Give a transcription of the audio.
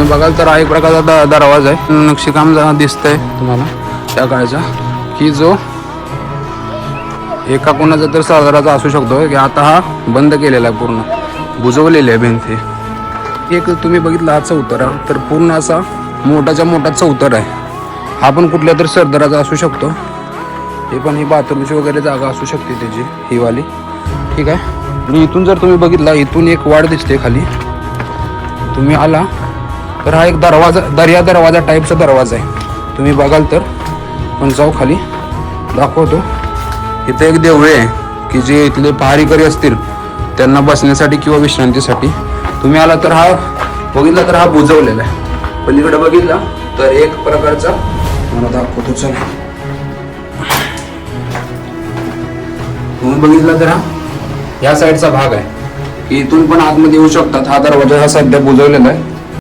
तुम्ही बघाल तर हा एक प्रकारचा द- दरवाजा आहे. नक्षीकाम दिसतंय तुम्हाला त्या काळचा. की जो एका कोणाचा तर साजराचा असू शकतो की आता हा बंद केलेला आहे पूर्ण. बुजवलेली आहे भिंती. एक तुम्ही बघितला हा चौतरा तर पूर्ण असा मोठाच्या मोठा चौतर आहे. हा पण कुठल्या तर सरदाराचा असू शकतो. हे पण ही बाथरूमची वगैरे जागा असू शकते त्याची ही वाली. ठीक आहे. आणि इथून जर तुम्ही बघितला इथून एक वाढ दिसते खाली. तुम्ही आला तर हा एक दरवाजा दर्या दरवाजा टाईपचा दरवाजा आहे. तुम्ही बघाल तर. पण जाऊ खाली. दाखवतो. इथे एक देवळे आहे की जे इथले पहारीकरी असतील त्यांना बसण्यासाठी किंवा विश्रांतीसाठी. तुम्ही आला तर हा बघितला तर हा बुजवलेला आहे. पलीकडे बघितला तर एक प्रकारचा मला दाखवतो चला. तुम्ही बघितला तर हा या साईडचा भाग आहे. की इथून पण आतमध्ये येऊ शकतात. हा दरवाजा हा सध्या बुजवलेला आहे.